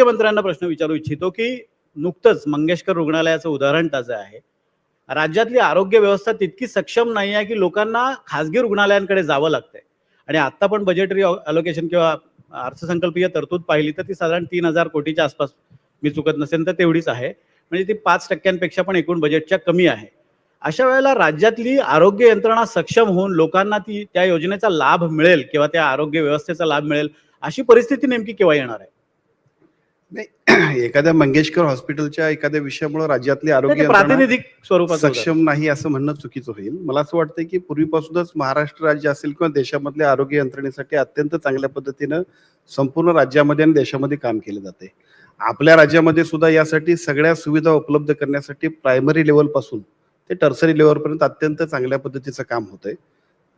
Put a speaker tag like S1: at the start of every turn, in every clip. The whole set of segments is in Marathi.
S1: मुख्यमंत्र्यांना प्रश्न विचारू इच्छितो की नुकतंच मंगेशकर रुग्णालयाचं उदाहरण ताजं आहे. राज्यातली आरोग्य व्यवस्था तितकी सक्षम नाही आहे की लोकांना खासगी रुग्णालयांकडे जावं लागतंय. आणि आता पण बजेटरी अलोकेशन किंवा अर्थसंकल्पीय तरतूद पाहिली तर ती साधारण तीन हजार कोटीच्या आसपास मी चुकत नसेल तर तेवढीच आहे. म्हणजे ती पाच टक्क्यांपेक्षा पण एकूण बजेटच्या कमी आहे. अशा वेळेला राज्यातली आरोग्य यंत्रणा सक्षम होऊन लोकांना ती त्या योजनेचा लाभ मिळेल किंवा त्या आरोग्य व्यवस्थेचा लाभ मिळेल अशी परिस्थिती नेमकी केव्हा येणार आहे?
S2: एखाद्या मंगेशकर हॉस्पिटलच्या एखाद्या विषयामुळे राज्यातली आरोग्य
S1: प्रातिनिधिक स्वरूपात
S2: सक्षम नाही असं म्हणणं चुकीचं होईल. मला असं वाटतं की पूर्वीपासूनच महाराष्ट्र राज्य असेल किंवा देशामधल्या आरोग्य यंत्रणेसाठी अत्यंत चांगल्या पद्धतीनं संपूर्ण राज्यामध्ये आणि देशामध्ये काम केलं जाते आपल्या राज्यामध्ये सुद्धा यासाठी सगळ्या सुविधा उपलब्ध करण्यासाठी प्रायमरी लेवलपासून ते टर्सरी लेवलपर्यंत अत्यंत चांगल्या पद्धतीचं काम होतंय.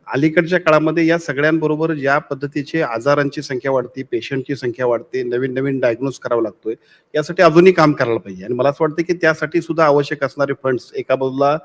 S2: अलीकडच्या काळामध्ये या सगळ्यांबरोबर ज्या पद्धतीचे आजारांची संख्या वाढते पेशंटची संख्या वाढते नवीन नवीन डायग्नोज करावा लागतोय. यासाठी अजूनही काम करायला पाहिजे. आणि मला असं वाटतं की त्यासाठी सुद्धा आवश्यक असणारे फंड्स एका बाजूला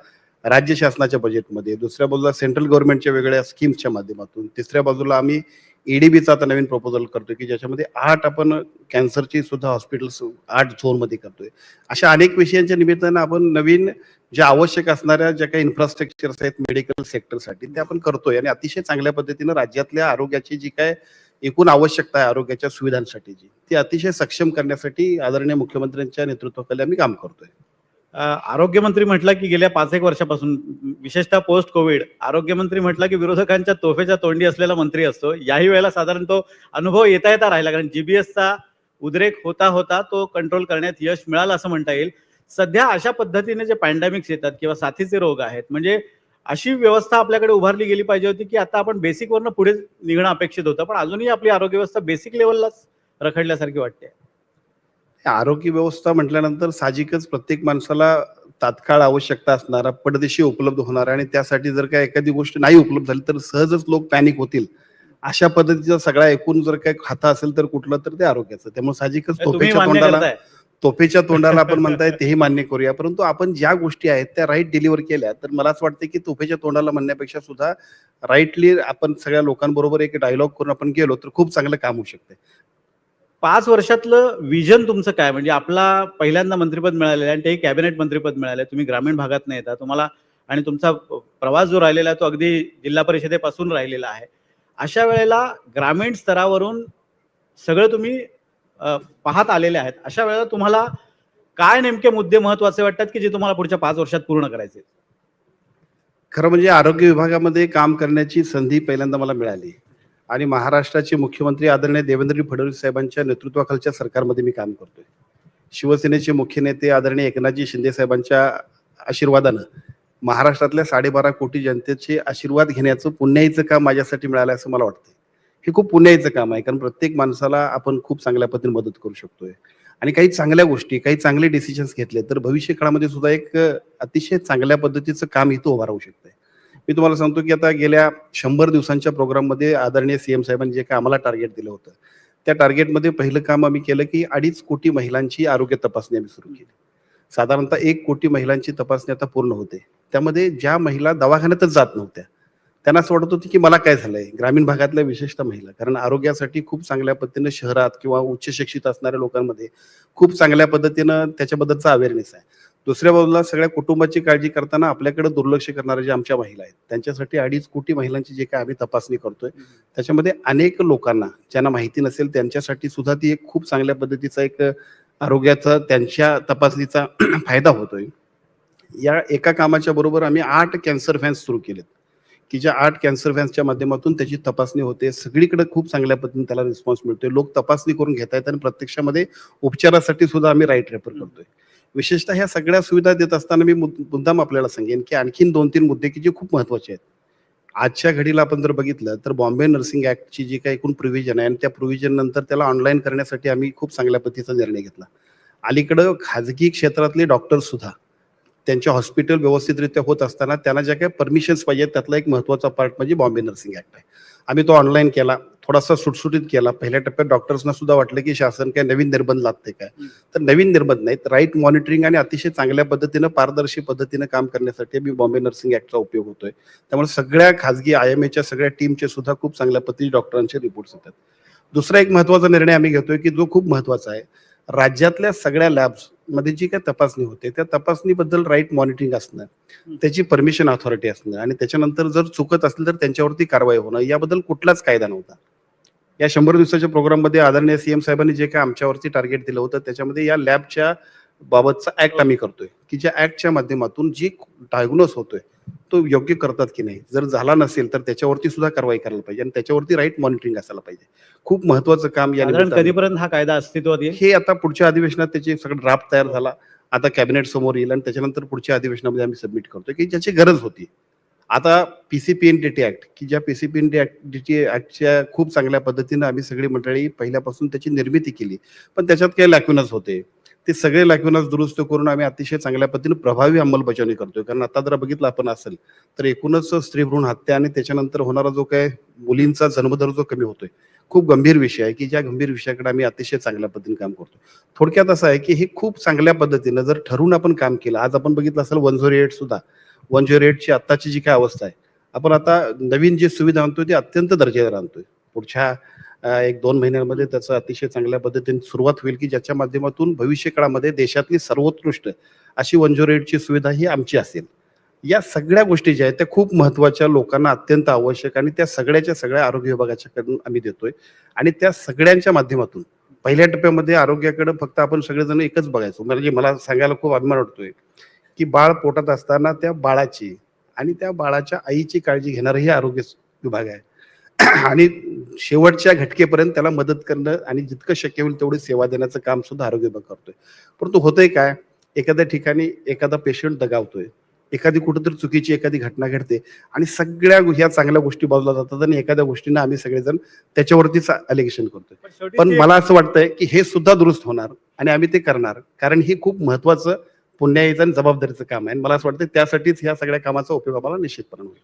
S2: राज्य शासनाच्या बजेटमध्ये दुसऱ्या बाजूला सेंट्रल गव्हर्नमेंटच्या वेगळ्या स्कीम्सच्या माध्यमातून तिसऱ्या बाजूला आम्ही एडीबीचा आता नवीन प्रपोजल करतोय की ज्याच्यामध्ये आठ आपण कॅन्सरची सुद्धा हॉस्पिटल्स आठ झोनमध्ये करतोय. अशा अनेक विषयांच्या निमित्तानं आपण नवीन ज्या आवश्यक असणाऱ्या ज्या काही इन्फ्रास्ट्रक्चर्स आहेत मेडिकल सेक्टरसाठी ते आपण करतोय. आणि अतिशय चांगल्या पद्धतीनं राज्यातल्या आरोग्याची जी काय एकूण आवश्यकता आहे आरोग्याच्या सुविधांसाठीची ती अतिशय सक्षम करण्यासाठी आदरणीय मुख्यमंत्र्यांच्या नेतृत्वाखाली आम्ही काम करतोय.
S1: आरोग्यमंत्री म्हटलं की गेल्या पाच एक वर्षापासून विशेषतः पोस्ट कोविड आरोग्यमंत्री म्हटलं की विरोधकांच्या तोफेच्या तोंडी असलेला मंत्री असतो. याही वेळेला साधारण तो अनुभव येता येता राहिला कारण जीबीएसचा उद्रेक होता होता तो कंट्रोल करण्यात यश मिळालं असं म्हणता येईल. सध्या अशा पद्धतीने जे पॅन्डेमिक्स येतात किंवा साथीचे रोग आहेत म्हणजे अशी व्यवस्था आपल्याकडे उभारली गेली पाहिजे होती की आता आपण बेसिकवरनं पुढे निघणं अपेक्षित होतं पण अजूनही आपली आरोग्य व्यवस्था बेसिक लेवललाच रखडल्यासारखी वाटते.
S2: आरोग्य व्यवस्था म्हटल्यानंतर साहजिकच प्रत्येक माणसाला तात्काळ आवश्यकता असणारा पडदेशी उपलब्ध होणार आणि त्यासाठी जर काय एखादी गोष्ट नाही उपलब्ध झाली तर सहजच लोक पॅनिक होतील. अशा पद्धतीचा सगळा एकूण जर काय खाता असेल तर कुठलं तर ते आरोग्याचं. त्यामुळे साहजिकच तोफेच्या तोंडाला तोफेच्या तोंडाला आपण म्हणताय तेही मान्य करूया. परंतु आपण ज्या गोष्टी आहेत त्या राईट डिलिव्हर केल्या तर मला असं वाटतं की तोफेच्या तोंडाला म्हणण्यापेक्षा सुद्धा राईटली आपण सगळ्या लोकांबरोबर एक डायलॉग करून आपण गेलो तर खूप चांगलं काम होऊ शकते
S1: पाच वर्षातलं विजन तुमचं काय? म्हणजे आपला पहिल्यांदा मंत्रिपद मिळालेलं आहे आणि तेही कॅबिनेट मंत्रिपद मिळालं तुम्ही ग्रामीण भागात नाही येता. तुम्हाला आणि तुमचा प्रवास जो राहिलेला आहे तो अगदी जिल्हा परिषदेपासून राहिलेला आहे. अशा वेळेला ग्रामीण स्तरावरून सगळं तुम्ही पाहत आलेले आहेत. अशा वेळेला तुम्हाला काय नेमके मुद्दे महत्त्वाचे वाटतात की जे तुम्हाला पुढच्या पाच वर्षात पूर्ण करायचे
S2: खरं म्हणजे आरोग्य विभागामध्ये काम करण्याची संधी पहिल्यांदा मला मिळाली. आणि महाराष्ट्राचे मुख्यमंत्री आदरणीय देवेंद्र फडणवीस साहेबांच्या नेतृत्वाखालच्या सरकारमध्ये मी काम करतोय. शिवसेनेचे मुख्य नेते आदरणीय एकनाथजी शिंदे साहेबांच्या आशीर्वादानं महाराष्ट्रातल्या साडेबारा कोटी जनतेचे आशीर्वाद घेण्याचं पुण्याईचं काम माझ्यासाठी मिळालं असं मला वाटतं हे खूप पुण्याईचं काम आहे कारण प्रत्येक माणसाला आपण खूप चांगल्या पद्धतीने मदत करू शकतोय. आणि काही चांगल्या गोष्टी काही चांगले डिसिजन्स घेतले तर भविष्य काळामध्ये सुद्धा एक अतिशय चांगल्या पद्धतीचं काम इथं उभं राहू शकतंय. मी तुम्हाला सांगतो की आता गेल्या शंभर दिवसांच्या प्रोग्राममध्ये आदरणीय सीएम साहेबांनी जे काय आम्हाला टार्गेट दिलं होतं त्या टार्गेटमध्ये पहिलं काम आम्ही केलं की अडीच कोटी महिलांची आरोग्य तपासणी आम्ही सुरू केली. साधारणतः एक कोटी महिलांची तपासणी आता पूर्ण होते. त्यामध्ये ज्या महिला दवाखान्यातच जात नव्हत्या त्यांना असं वाटत होतं की मला काय झालंय? ग्रामीण भागातल्या विशेषतः महिला कारण आरोग्यासाठी खूप चांगल्या पद्धतीनं शहरात किंवा उच्च शिक्षित असणाऱ्या लोकांमध्ये खूप चांगल्या पद्धतीनं त्याच्याबद्दलचा अवेअरनेस आहे. दुसऱ्या बाजूला सगळ्या कुटुंबाची काळजी करताना आपल्याकडे दुर्लक्ष करणाऱ्या ज्या आमच्या महिला आहेत त्यांच्यासाठी अडीच कोटी महिलांची जे काय आम्ही तपासणी करतोय त्याच्यामध्ये अनेक लोकांना ज्यांना माहिती नसेल त्यांच्यासाठी सुद्धा ती एक खूप चांगल्या पद्धतीचा एक आरोग्याचा त्यांच्या तपासणीचा फायदा होतोय. या एका कामाच्या बरोबर आम्ही आठ कॅन्सर फॅन्स सुरू केलेत. की ज्या आठ कॅन्सर फॅन्सच्या माध्यमातून त्याची तपासणी होते. सगळीकडे खूप चांगल्या पद्धतीने त्याला रिस्पॉन्स मिळतोय. लोक तपासणी करून घेत आहेत आणि प्रत्यक्षामध्ये उपचारासाठी सुद्धा आम्ही राईट रेफर करतोय. विशेषतः ह्या सगळ्या सुविधा देत असताना मी मुद्दाम आपल्याला सांगेन की आणखीन दोन तीन मुद्दे की जे खूप महत्त्वाचे आहेत. आजच्या घडीला आपण जर बघितलं तर बॉम्बे नर्सिंग ऍक्टची जी काही एकूण प्रोव्हिजन आहे आणि त्या प्रोव्हिजन नंतर त्याला ऑनलाईन करण्यासाठी आम्ही खूप चांगल्या पद्धतीचा निर्णय घेतला. अलीकडं खाजगी क्षेत्रातले डॉक्टर सुद्धा त्यांच्या हॉस्पिटल व्यवस्थितरित्या होत असताना त्यांना ज्या काही परमिशन्स पाहिजेत त्यातला एक महत्त्वाचा पार्ट म्हणजे बॉम्बे नर्सिंग ऍक्ट आहे. आम्ही तो ऑनलाईन केला थोडासा सुटसुटीत केला. पहिल्या टप्प्यात डॉक्टर्सना सुद्धा वाटलं की शासन काय नवीन निर्बंध लागते काय तर नवीन निर्बंध नाहीत. राईट मॉनिटरिंग आणि अतिशय चांगल्या पद्धतीनं पारदर्शी पद्धतीनं काम करण्यासाठी मी बॉम्बे नर्सिंग ऍक्टचा उपयोग होतोय. त्यामुळे सगळ्या खाजगी आय एम एच्या सगळ्या टीमचे सुद्धा खूप चांगल्या पद्धतीने डॉक्टरांचे रिपोर्ट्स येतात. दुसरा एक महत्त्वाचा निर्णय आम्ही घेतोय की जो खूप महत्त्वाचा आहे. राज्यातल्या सगळ्या लॅब्समध्ये जी काही तपासणी होते त्या तपासणीबद्दल राईट मॉनिटरिंग असणं त्याची परमिशन अथॉरिटी असणं आणि त्याच्यानंतर जर चुकत असेल तर त्यांच्यावरती कारवाई होणं याबद्दल कुठलाच कायदा नव्हता. या शंभर दिवसाच्या प्रोग्राममध्ये आदरणीय सीएम साहेबांनी जे काय आमच्यावरती टार्गेट दिलं होतं त्याच्यामध्ये या लॅबच्या बाबतचा ऍक्ट आम्ही करतोय. की ज्या ऍक्टच्या माध्यमातून जी डायग्नोस होतोय तो योग्य करतात की नाही? जर झाला नसेल तर त्याच्यावरती सुद्धा कारवाई करायला पाहिजे आणि त्याच्यावरती राईट मॉनिटरिंग असायला पाहिजे. खूप महत्वाचं काम या
S1: कधीपर्यंत हा कायदा अस्तित्वात येईल?
S2: हे आता पुढच्या अधिवेशनात त्याचे सगळं ड्राफ्ट तयार झाला. आता कॅबिनेट समोर येईल आणि त्याच्यानंतर पुढच्या अधिवेशनामध्ये आम्ही सबमिट करतोय की ज्याची गरज होती. आता P C P N D T act की ज्या P C P N D act D T ऍक्टच्या खूप चांगल्या पद्धतीनं आम्ही सगळी मंडळी पहिल्यापासून त्याची निर्मिती केली. पण त्याच्यात काही लॅक्युनस होते. ते सगळे लॅक्युनस दुरुस्त करून आम्ही अतिशय चांगल्या पद्धतीने प्रभावी अंमलबजावणी करतोय. कारण आता जर बघितलं आपण असेल तर एकूणच स्त्री भ्रूण हत्या आणि त्याच्यानंतर होणारा जो काय मुलींचा जन्मदर जो कमी होतोय खूप गंभीर विषय आहे की ज्या गंभीर विषयाकडे आम्ही अतिशय चांगल्या पद्धतीने काम करतो थोडक्यात असं आहे की हे खूप चांगल्या पद्धतीनं जर ठरवून आपण काम केलं आज आपण बघितलं असेल वन झिरो एट सुद्धा वन झिरो एटची आत्ताची जी काय अवस्था आहे आपण आता नवीन जी सुविधा आणतोय ती अत्यंत दर्जेदार आणतोय. पुढच्या एक दोन महिन्यांमध्ये त्याचं अतिशय चांगल्या पद्धतीने सुरुवात होईल की ज्याच्या माध्यमातून भविष्य काळामध्ये देशातली सर्वोत्कृष्ट अशी वन झिरो एटची सुविधा ही आमची असेल. या सगळ्या गोष्टी ज्या आहेत त्या खूप महत्त्वाच्या लोकांना अत्यंत आवश्यक आणि त्या सगळ्याच्या सगळ्या आरोग्य विभागाच्याकडून आम्ही देतोय. आणि त्या सगळ्यांच्या माध्यमातून पहिल्या टप्प्यामध्ये आरोग्याकडे फक्त आपण सगळेजण एकच बघायचो. म्हणजे मला सांगायला खूप अभिमान वाटतोय. की बाळ पोटात असताना त्या बाळाची आणि त्या बाळाच्या आईची काळजी घेणारही आरोग्य विभाग आहे. आणि शेवटच्या घटकेपर्यंत त्याला मदत करणं आणि जितकं शक्य होईल तेवढी सेवा देण्याचं काम सुद्धा आरोग्य विभाग करतोय. परंतु होतंय काय? एखाद्या ठिकाणी एखादा पेशंट दगावतोय. एखादी कुठेतरी चुकीची एखादी घटना घडते आणि सगळ्या ह्या चांगल्या गोष्टी बाजूला जातात आणि एखाद्या गोष्टीनं आम्ही सगळेजण त्याच्यावरतीच अलिगेशन करतोय.
S1: पण
S2: मला असं वाटतंय की हे सुद्धा दुरुस्त होणार आणि आम्ही ते करणार. कारण हे खूप महत्वाचं पुण्याईचं आणि जबाबदारीचं काम आहे. आणि मला असं वाटतं त्यासाठीच ह्या सगळ्या कामाचा उपयोग आम्हाला निश्चितपणे होईल.